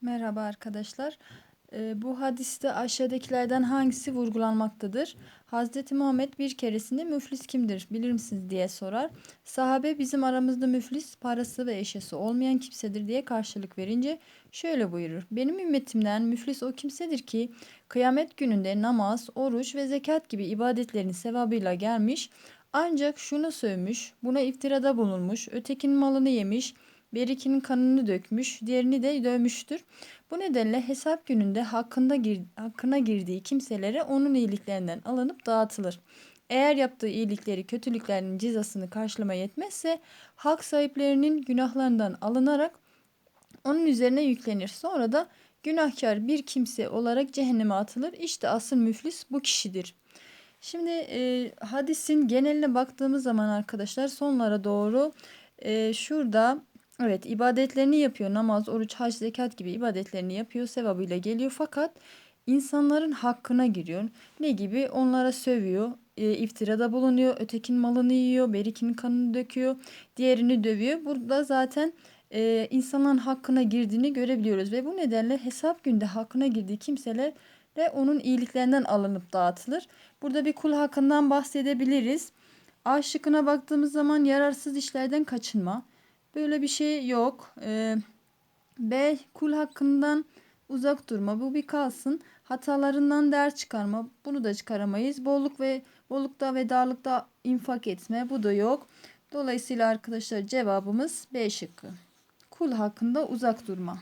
Merhaba arkadaşlar. Ee, bu hadiste aşağıdakilerden hangisi vurgulanmaktadır? Hazreti Muhammed bir keresinde müflis kimdir bilir misiniz diye sorar. Sahabe bizim aramızda müflis parası ve eşyası olmayan kimsedir diye karşılık verince şöyle buyurur. Benim ümmetimden müflis o kimsedir ki kıyamet gününde namaz, oruç ve zekat gibi ibadetlerin sevabıyla gelmiş ancak şunu sövmüş, buna iftirada bulunmuş, ötekinin malını yemiş, Berikinin kanını dökmüş, diğerini de dövmüştür. Bu nedenle hesap gününde hakkında gir, hakkına girdiği kimselere onun iyiliklerinden alınıp dağıtılır. Eğer yaptığı iyilikleri kötülüklerinin cezasını karşılama yetmezse hak sahiplerinin günahlarından alınarak onun üzerine yüklenir. Sonra da günahkar bir kimse olarak cehenneme atılır. İşte asıl müflis bu kişidir. Şimdi e, hadisin geneline baktığımız zaman arkadaşlar sonlara doğru e, şurada Evet ibadetlerini yapıyor. Namaz, oruç, hac, zekat gibi ibadetlerini yapıyor. Sevabıyla geliyor fakat insanların hakkına giriyor. Ne gibi? Onlara sövüyor, e, iftirada bulunuyor, ötekinin malını yiyor, berikinin kanını döküyor, diğerini dövüyor. Burada zaten e, insanların hakkına girdiğini görebiliyoruz ve bu nedenle hesap günde hakkına girdiği kimseler de onun iyiliklerinden alınıp dağıtılır. Burada bir kul hakkından bahsedebiliriz. A şıkkına baktığımız zaman yararsız işlerden kaçınma. Böyle bir şey yok. Ee, B. Kul hakkından uzak durma. Bu bir kalsın. Hatalarından ders çıkarma. Bunu da çıkaramayız. Bolluk ve bollukta ve darlıkta infak etme. Bu da yok. Dolayısıyla arkadaşlar cevabımız B şıkkı. Kul hakkında uzak durma.